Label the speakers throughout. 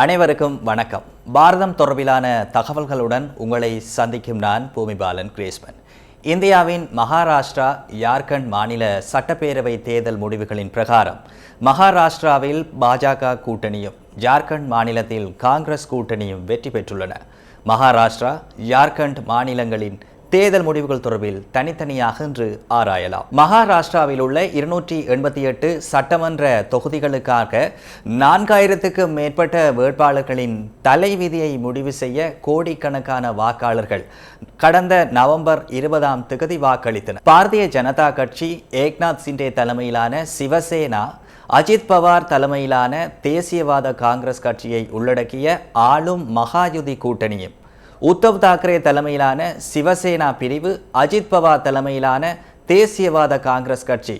Speaker 1: அனைவருக்கும் வணக்கம். பாரதம் தொடர்பிலான தகவல்களுடன் உங்களை சந்திக்கும் நான் பூமிபாலன் கிரேஸ்மன். இந்தியாவின் மகாராஷ்டிரா ஜார்க்கண்ட் மாநில சட்டப்பேரவை தேர்தல் முடிவுகளின் பிரகாரம் மகாராஷ்டிராவில் பாஜக கூட்டணியும் ஜார்க்கண்ட் மாநிலத்தில் காங்கிரஸ் கூட்டணியும் வெற்றி பெற்றுள்ளன. மகாராஷ்டிரா ஜார்க்கண்ட் மாநிலங்களின் தேர்தல் முடிவுகள் தொடர்பில் தனித்தனியாக இன்று ஆராயலாம். மகாராஷ்டிராவில் உள்ள இருநூற்றி எண்பத்தி எட்டு சட்டமன்ற தொகுதிகளுக்காக நான்காயிரத்துக்கும் மேற்பட்ட வேட்பாளர்களின் தலைவிதியை முடிவு செய்ய கோடிக்கணக்கான வாக்காளர்கள் கடந்த நவம்பர் இருபதாம் திகதி வாக்களித்தனர். பாரதிய ஜனதா கட்சி ஏக்நாத் சிண்டே தலைமையிலான சிவசேனா அஜித் பவார் தலைமையிலான தேசியவாத காங்கிரஸ் கட்சியை உள்ளடக்கிய ஆளும் மகாயுதி கூட்டணியும் உத்தவ் தாக்கரே தலைமையிலான சிவசேனா பிரிவு அஜித் பவார் தலைமையிலான தேசியவாத காங்கிரஸ் கட்சி.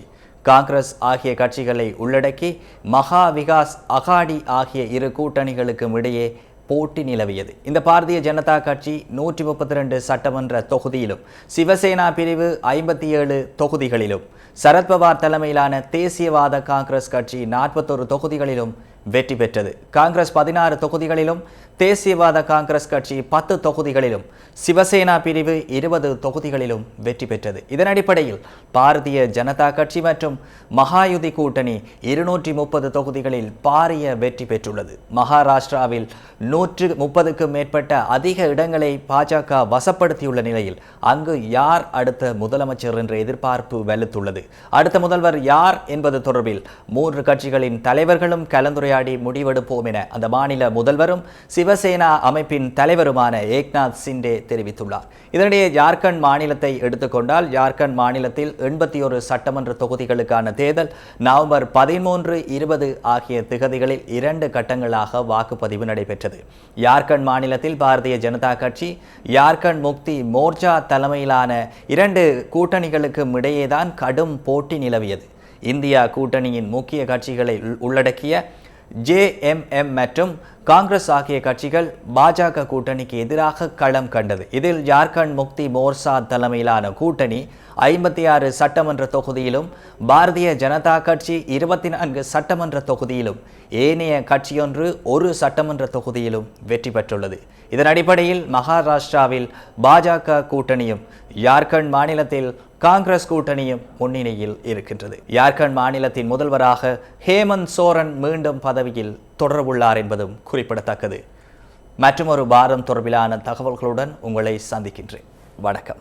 Speaker 1: காங்கிரஸ் ஆகிய கட்சிகளை உள்ளடக்கி மகா விகாஸ் அகாடி ஆகிய இரு கூட்டணிகளுக்கும் இடையே போட்டி நிலவியது. இந்த பாரதிய ஜனதா கட்சி நூற்றி முப்பத்தி ரெண்டு சட்டமன்ற தொகுதியிலும் சிவசேனா பிரிவு ஐம்பத்தி ஏழு தொகுதிகளிலும் சரத்பவார் தலைமையிலான தேசியவாத காங்கிரஸ் கட்சி நாற்பத்தொரு தொகுதிகளிலும் வெற்றி பெற்றது. காங்கிரஸ் பதினாறு தொகுதிகளிலும் தேசியவாத காங்கிரஸ் கட்சி பத்து தொகுதிகளிலும் சிவசேனா பிரிவு இருபது தொகுதிகளிலும் வெற்றி பெற்றது. இதன் அடிப்படையில் பாரதிய ஜனதா கட்சி மற்றும் மகாயுதி கூட்டணி இருநூற்றி முப்பது தொகுதிகளில் பாரிய வெற்றி பெற்றுள்ளது. மகாராஷ்டிராவில் நூற்று முப்பதுக்கும் மேற்பட்ட அதிக இடங்களை பாஜக வசப்படுத்தியுள்ள நிலையில் அங்கு யார் அடுத்த முதலமைச்சர் என்ற எதிர்பார்ப்பு வலுத்துள்ளது. அடுத்த முதல்வர் யார் என்பது தொடர்பில் மூன்று கட்சிகளின் தலைவர்களும் கலந்துரையாடி முடிவெடுப்போம் என அந்த மாநில முதல்வரும் சிவசேனா அமைப்பின் தலைவருமான ஏக்நாத் சிண்டே தெரிவித்துள்ளார். இதனிடையே ஜார்க்கண்ட் மாநிலத்தை எடுத்துக்கொண்டால் ஜார்க்கண்ட் மாநிலத்தில் எண்பத்தி ஒரு சட்டமன்ற தொகுதிகளுக்கான தேர்தல் நவம்பர் பதிமூன்று இருபது ஆகிய திகதிகளில் இரண்டு கட்டங்களாக வாக்குப்பதிவு நடைபெற்றது. ஜார்க்கண்ட் மாநிலத்தில் பாரதிய ஜனதா கட்சி ஜார்க்கண்ட் முக்தி மோர்ச்சா தலைமையிலான இரண்டு கூட்டணிகளுக்கும் இடையேதான் கடும் போட்டி நிலவியது. இந்தியா கூட்டணியின் முக்கிய கட்சிகளை உள்ளடக்கிய ஜேஎம்எம் மற்றும் காங்கிரஸ் ஆகிய கட்சிகள் பாஜக கூட்டணிக்கு எதிராக களம் கண்டது. இதில் ஜார்க்கண்ட் முக்தி மோர்சா தலைமையிலான கூட்டணி ஐம்பத்தி ஆறு சட்டமன்ற தொகுதியிலும் பாரதிய ஜனதா கட்சி இருபத்தி நான்கு சட்டமன்ற தொகுதியிலும் ஏனைய கட்சியொன்று ஒரு சட்டமன்ற தொகுதியிலும் வெற்றி பெற்றுள்ளது. இதன் அடிப்படையில் மகாராஷ்டிராவில் பாஜக கூட்டணியும் ஜார்க்கண்ட் மாநிலத்தில் காங்கிரஸ் கூட்டணியும் முன்னணியில் இருக்கின்றது. ஜார்க்கண்ட் மாநிலத்தின் முதல்வராக ஹேமந்த் சோரன் மீண்டும் பதவியில் தொடரவுள்ளார் என்பதும் குறிப்பிடத்தக்கது. மற்றொரு பாரம் தொடர்பிலான தகவல்களுடன் உங்களை சந்திக்கின்றேன். வணக்கம்.